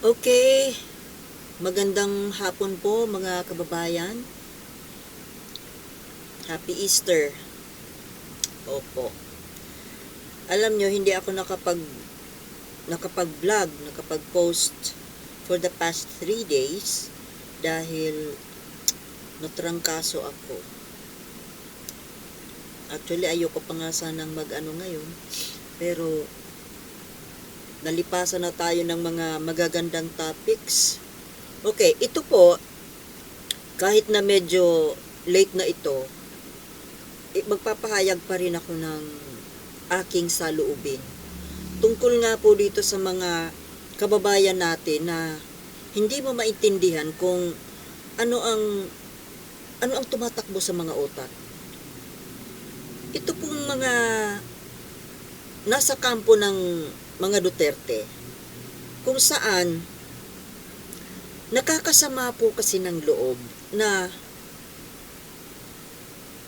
Okay, magandang hapon po mga kababayan. Happy Easter. Opo. Alam nyo, hindi ako nakapag nakapag-vlog, nakapag-post for the past three days dahil natrangkaso ako. Actually, ayoko pa nga sanang mag-ano ngayon. Pero, nalipasan na tayo ng mga magagandang topics. Okay, ito po, kahit na medyo late na ito, eh, magpapahayag pa rin ako ng aking saluubin. Tungkol nga po dito sa mga kababayan natin na hindi mo maintindihan kung ano ang ano ang tumatakbo sa mga otak. Ito pong mga nasa kampo ng mga Duterte kung saan nakakasama po kasi ng loob na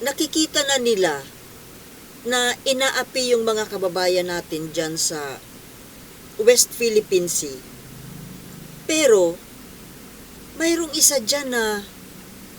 nakikita na nila na inaapi yung mga kababayan natin dyan sa West Philippine Sea. Pero, mayroong isa dyan na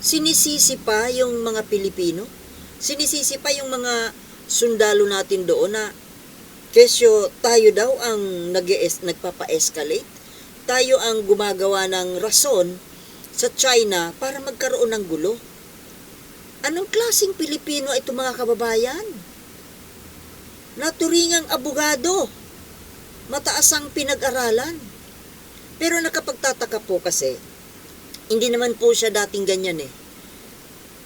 sinisisi pa yung mga Pilipino. Sinisisi pa yung mga sundalo natin doon na kesyo tayo daw ang nag nagpapa-escalate. Tayo ang gumagawa ng rason sa China para magkaroon ng gulo. Anong klasing Pilipino ito mga kababayan? Naturingang abogado. Mataas ang pinag-aralan. Pero nakapagtataka po kasi, hindi naman po siya dating ganyan eh.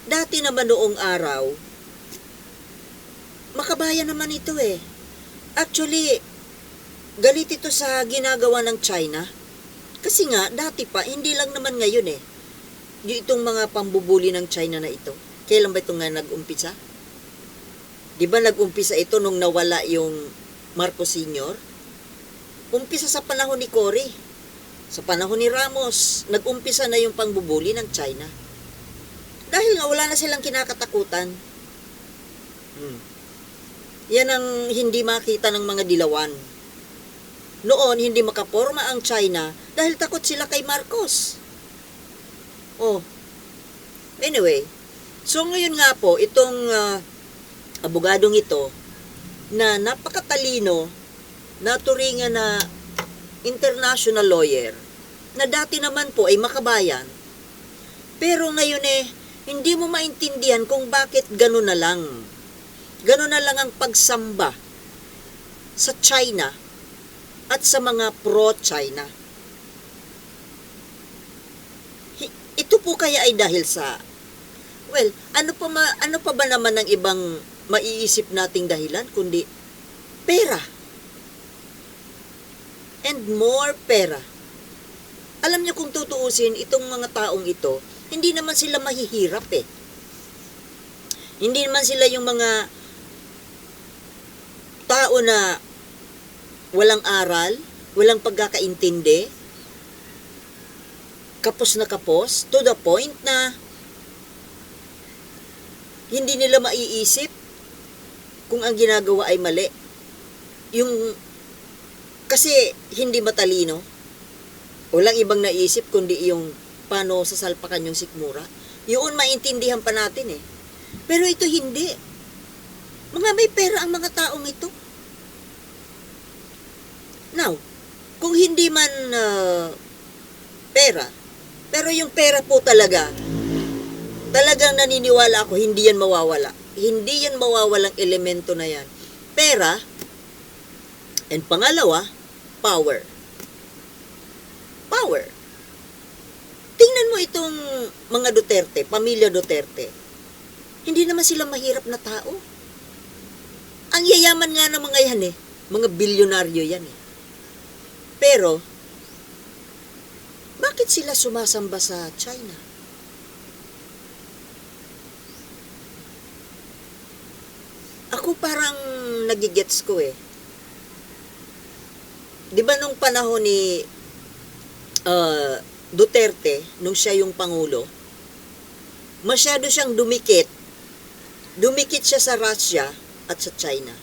Dati naman noong araw, makabayan naman ito eh. Actually, galit ito sa ginagawa ng China. Kasi nga, dati pa, hindi lang naman ngayon eh. Yung itong mga pambubuli ng China na ito. Kailan ba ito nga nag-umpisa? Di ba nag-umpisa ito nung nawala yung Marcos Sr.? Umpisa sa panahon ni Cory. Sa panahon ni Ramos, nag-umpisa na yung pangbubuli ng China. Dahil nga wala na silang kinakatakutan. Hmm. Yan ang hindi makita ng mga dilawan. Noon, hindi makaporma ang China dahil takot sila kay Marcos. Oh. Anyway, so ngayon nga po, itong ah, abogadong ito na napakatalino na turingan na international lawyer na dati naman po ay makabayan. Pero ngayon eh, hindi mo maintindihan kung bakit gano'n na lang. Gano'n na lang ang pagsamba sa China at sa mga pro-China. Hi- Ito po kaya ay dahil sa Well, ano pa ma, ano pa ba naman ang ibang maiisip nating dahilan kundi pera. And more pera. Alam niyo kung tutuusin itong mga taong ito, hindi naman sila mahihirap eh. Hindi naman sila yung mga tao na walang aral, walang pagkakaintindi, kapos na kapos, to the point na hindi nila maiisip kung ang ginagawa ay mali. Yung, kasi hindi matalino, walang ibang naisip kundi yung paano sasalpakan yung sikmura. Yun maintindihan pa natin eh. Pero ito hindi. Mga may pera ang mga taong ito. Now, kung hindi man ah, pera, pero yung pera po talaga, talagang naniniwala ako, hindi yan mawawala. Hindi yan mawawalang elemento na yan. Pera, and pangalawa, power. Power. Tingnan mo itong mga Duterte, pamilya Duterte. Hindi naman sila mahirap na tao. Ang yayaman nga ng mga yan eh. Mga bilyonaryo yan eh. Pero, bakit sila sumasamba sa China? Ako parang nagigets ko eh. 'Di ba nung panahon ni uh, Duterte, nung siya yung pangulo, masyado siyang dumikit. Dumikit siya sa Russia at sa China.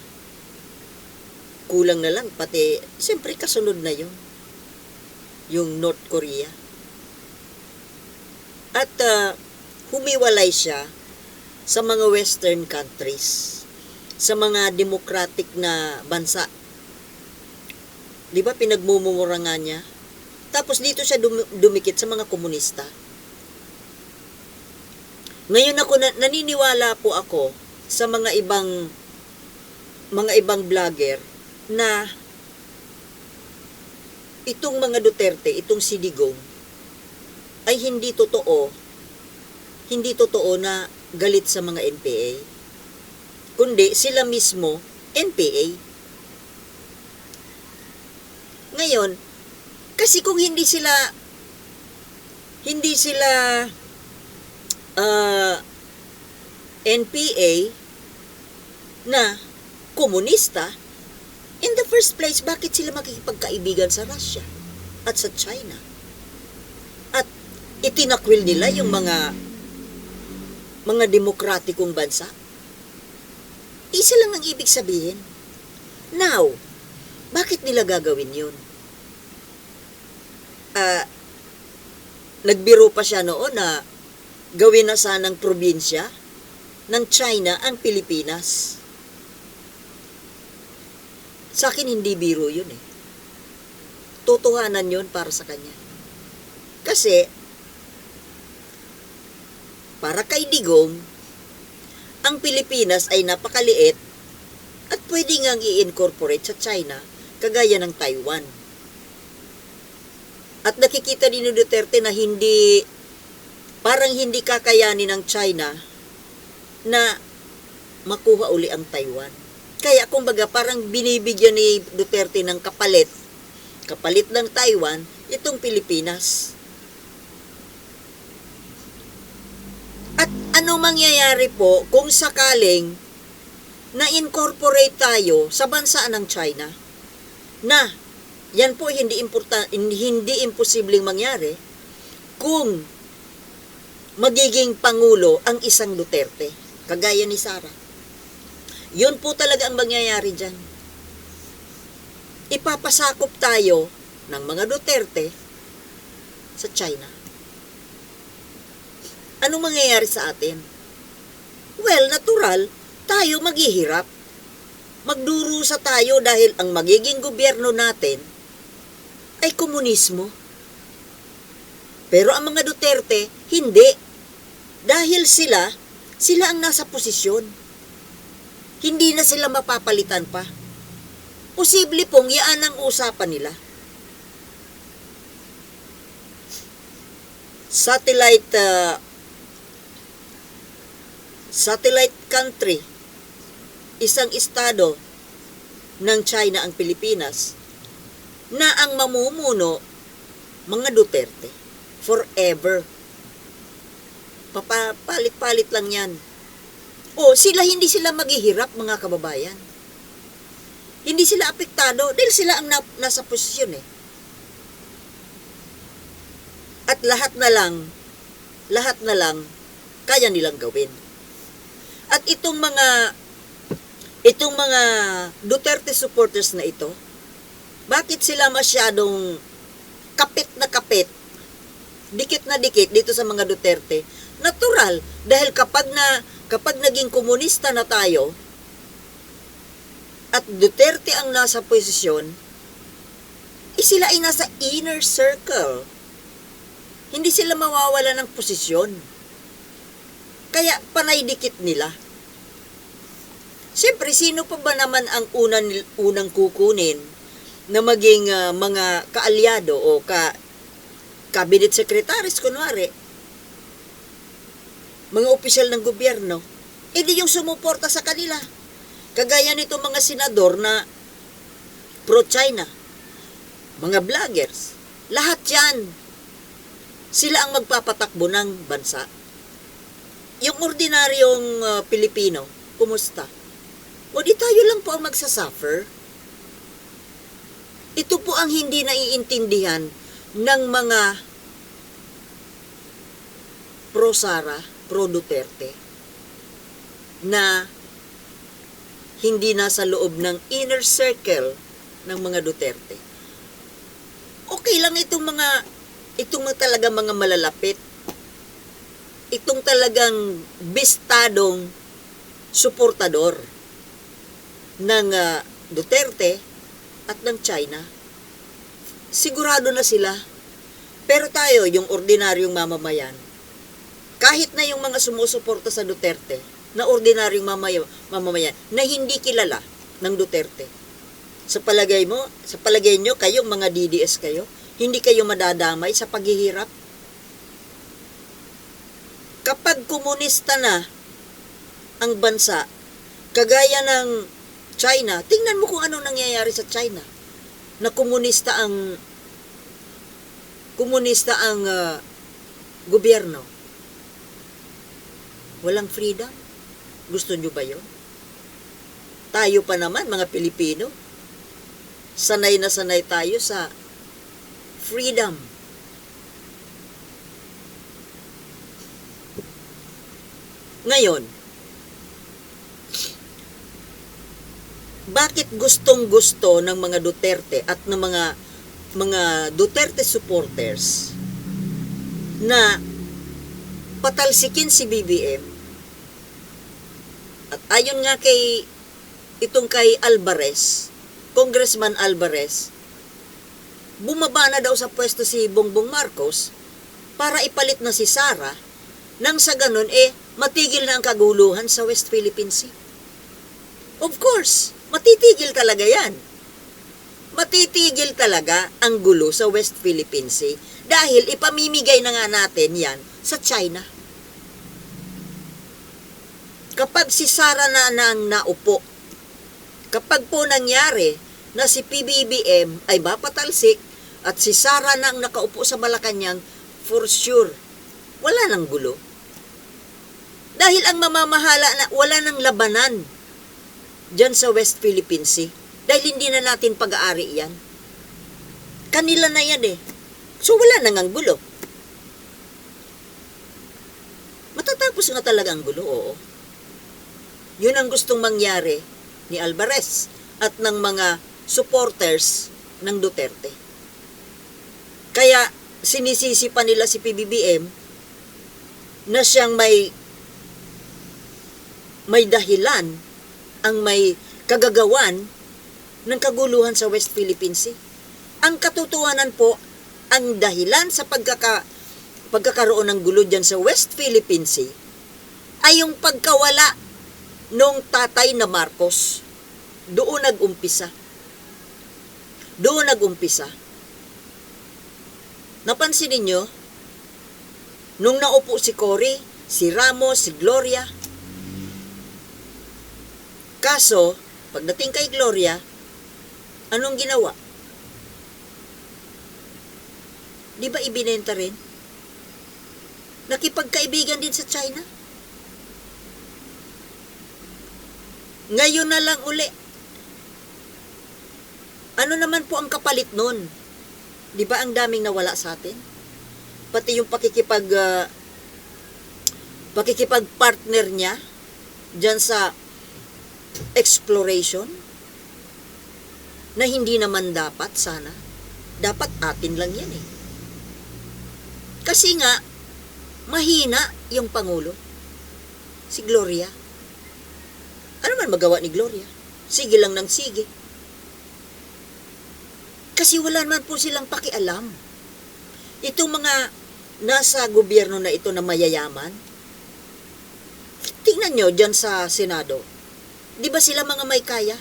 Kulang na lang, pati, siyempre kasunod na yun. yung North Korea. At ah, humiwalay siya sa mga western countries, sa mga democratic na bansa. 'Di ba pinagmumura nga niya? Tapos dito siya dum- dumikit sa mga komunista. Ngayon ako na, naniniwala po ako sa mga ibang mga ibang vlogger na itong mga Duterte, itong si Digong, ay hindi totoo, hindi totoo na galit sa mga NPA. Kundi sila mismo, NPA. Ngayon, kasi kung hindi sila, hindi sila ah, NPA na komunista, in the first place, bakit sila makikipagkaibigan sa Russia at sa China? At itinakwil nila yung mga mga demokratikong bansa? Isa lang ang ibig sabihin. Now, bakit nila gagawin yun? Ah, nagbiro pa siya noon na gawin na sanang probinsya ng China ang Pilipinas. Sa akin, hindi biro yun eh. Totohanan yun para sa kanya. Kasi, para kay Digong, ang Pilipinas ay napakaliit at pwede ngang i-incorporate sa China kagaya ng Taiwan. At nakikita ni Duterte na hindi, parang hindi kakayanin ng China na makuha uli ang Taiwan. Kaya kumbaga parang binibigyan ni Duterte ng kapalit, kapalit ng Taiwan, itong Pilipinas. At ano mangyayari po kung sakaling na-incorporate tayo sa bansa ng China na yan po hindi importa, hindi imposibleng mangyari kung magiging pangulo ang isang Duterte kagaya ni Sara. Yun po talaga ang mangyayari dyan. Ipapasakop tayo ng mga Duterte sa China. Anong mangyayari sa atin? Well, natural, tayo maghihirap. Magdurusa tayo dahil ang magiging gobyerno natin ay komunismo. Pero ang mga Duterte, hindi. Dahil sila, sila ang nasa posisyon. Hindi na sila mapapalitan pa. Posible pong yaan ang usapan nila. Satellite uh, satellite country, isang estado ng China ang Pilipinas, na ang mamumuno, mga Duterte, forever. Papalit-palit lang yan. O, sila hindi sila maghihirap, mga kababayan. Hindi sila apektado dahil sila ang na- nasa posisyon eh. At lahat na lang, lahat na lang, kaya nilang gawin. At itong mga itong mga Duterte supporters na ito, bakit sila masyadong kapit na kapit, dikit na dikit dito sa mga Duterte? Natural, dahil kapag na kapag naging komunista na tayo at Duterte ang nasa posisyon, eh sila ay nasa inner circle. Hindi sila mawawala ng posisyon. Kaya panay dikit nila. Siyempre, sino pa ba naman ang unang, unang kukunin na maging ah, mga kaalyado o ka cabinet secretaries, kunwari, mga opisyal ng gobyerno, edi yung sumuporta sa kanila. Kagaya nito mga senador na pro-China, mga vloggers, lahat yan, sila ang magpapatakbo ng bansa. Yung ordinaryong ah, Pilipino, kumusta? O di tayo lang po ang magsasuffer. Ito po ang hindi naiintindihan ng mga pro-Sara, pro-Duterte, na hindi nasa loob ng inner circle ng mga Duterte. okay lang itong mga itong mga talaga mga malalapit. Itong talagang bistadong suportador ng ah, Duterte at ng China. Sigurado na sila. Pero tayo, yung ordinaryong mamamayan, kahit na yung mga sumusuporta sa Duterte, na ordinaryong mamaya, mamamayan, na hindi kilala ng Duterte. Sa palagay mo, sa palagay nyo, kayong mga DDS kayo, hindi kayo madadamay sa paghihirap? Kapag komunista na ang bansa, kagaya ng China, tingnan mo kung ano nangyayari sa China. Na komunista ang komunista ang ah, gobyerno. Walang freedom. Gusto nyo ba yun? Tayo pa naman, mga Pilipino, sanay na sanay tayo sa freedom. Ngayon, bakit gustong gusto ng mga Duterte at ng mga mga Duterte supporters na patalsikin si BBM at ayon nga kay itong kay Alvarez, Congressman Alvarez, bumaba na daw sa pwesto si Bongbong Marcos para ipalit na si Sara nang sa ganun eh matigil na ang kaguluhan sa West Philippine Sea. Of course, matitigil talaga yan. Matitigil talaga ang gulo sa West Philippine Sea dahil ipamimigay na nga natin yan sa China. Kapag si Sara na nang naupo, kapag po nangyari na si PBBM ay mapatalsik at si Sara na ang nakaupo sa Malacanang, for sure, wala nang gulo. Dahil ang mamamahala na wala nang labanan dyan sa West Philippine Sea. Dahil hindi na natin pag-aari yan. Kanila na yan eh. So wala nang ang gulo. Matatapos nga talaga ang gulo, oo. Yun ang gustong mangyari ni Alvarez at ng mga supporters ng Duterte. Kaya sinisisi pa nila si PBBM na siyang may may dahilan ang may kagagawan ng kaguluhan sa West Philippine Sea. Ang katotohanan po, ang dahilan sa pagkaka, pagkakaroon ng gulo dyan sa West Philippine Sea ay yung pagkawala nung tatay na Marcos. Doon nag-umpisa. Doon nag-umpisa. Napansin ninyo, nung naupo si Cory, si Ramos, si Gloria, Kaso, pagdating kay Gloria, anong ginawa? Di ba ibinenta rin? Nakipagkaibigan din sa China? Ngayon na lang uli. Ano naman po ang kapalit nun? Di ba ang daming nawala sa atin? Pati yung pakikipag ah, pakikipag partner niya diyan sa exploration na hindi naman dapat sana. Dapat atin lang yan eh. Kasi nga, mahina yung Pangulo. Si Gloria. Ano man magawa ni Gloria? Sige lang ng sige. Kasi wala naman po silang pakialam. Itong mga nasa gobyerno na ito na mayayaman, tingnan nyo dyan sa Senado, Di ba sila mga may kaya?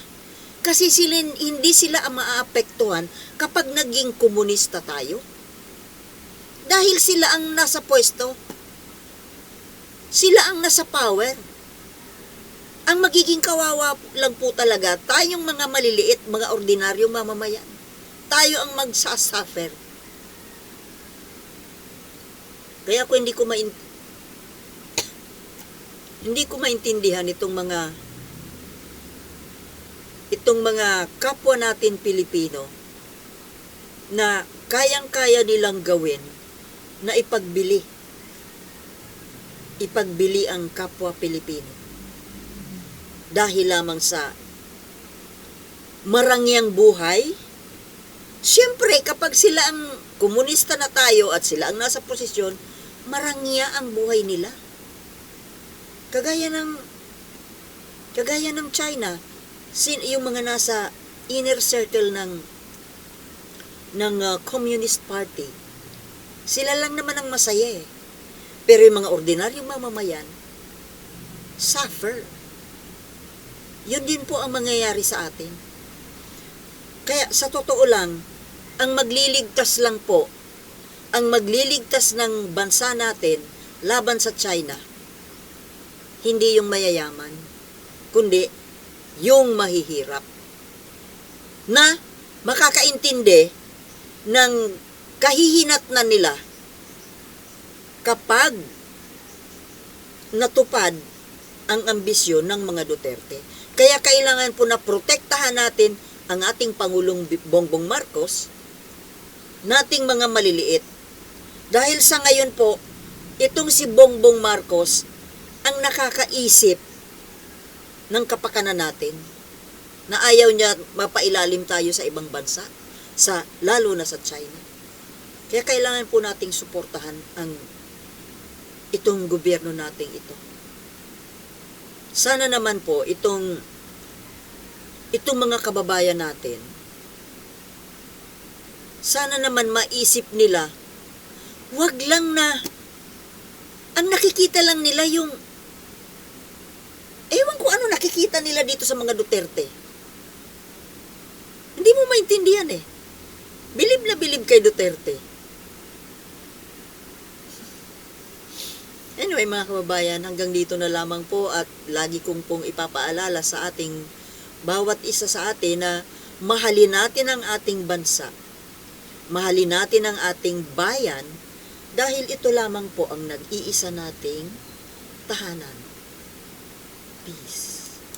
Kasi sila, hindi sila ang maaapektuhan kapag naging komunista tayo. Dahil sila ang nasa pwesto. Sila ang nasa power. Ang magiging kawawa lang po talaga, tayong mga maliliit, mga ordinaryong mamamayan. Tayo ang magsasuffer. Kaya ko hindi ko main hindi ko maintindihan itong mga itong mga kapwa natin Pilipino na kayang-kaya nilang gawin na ipagbili. Ipagbili ang kapwa Pilipino. Dahil lamang sa marangyang buhay, Siyempre, kapag sila ang komunista na tayo at sila ang nasa posisyon, marangya ang buhay nila. Kagaya ng kagaya ng China, sin yung mga nasa inner circle ng ng uh, Communist Party. Sila lang naman ang masaya eh. Pero yung mga ordinaryong mamamayan, suffer. Yun din po ang mangyayari sa atin. Kaya sa totoo lang, ang magliligtas lang po, ang magliligtas ng bansa natin laban sa China, hindi yung mayayaman, kundi yung mahihirap. Na makakaintindi ng kahihinatnan nila kapag natupad ang ambisyon ng mga Duterte. Kaya kailangan po na protektahan natin ang ating Pangulong Bongbong Marcos, nating mga maliliit. Dahil sa ngayon po, itong si Bongbong Marcos ang nakakaisip ng kapakanan natin na ayaw niya mapailalim tayo sa ibang bansa, sa lalo na sa China. Kaya kailangan po nating suportahan ang itong gobyerno nating ito. Sana naman po itong itong mga kababayan natin. Sana naman maisip nila wag lang na ang nakikita lang nila yung ewan ko ano nakikita nila dito sa mga Duterte. Hindi mo maintindihan eh. Bilib na bilib kay Duterte. Anyway mga kababayan, hanggang dito na lamang po at lagi kong pong ipapaalala sa ating bawat isa sa atin na mahalin natin ang ating bansa. Mahalin natin ang ating bayan dahil ito lamang po ang nag-iisa nating tahanan. Peace.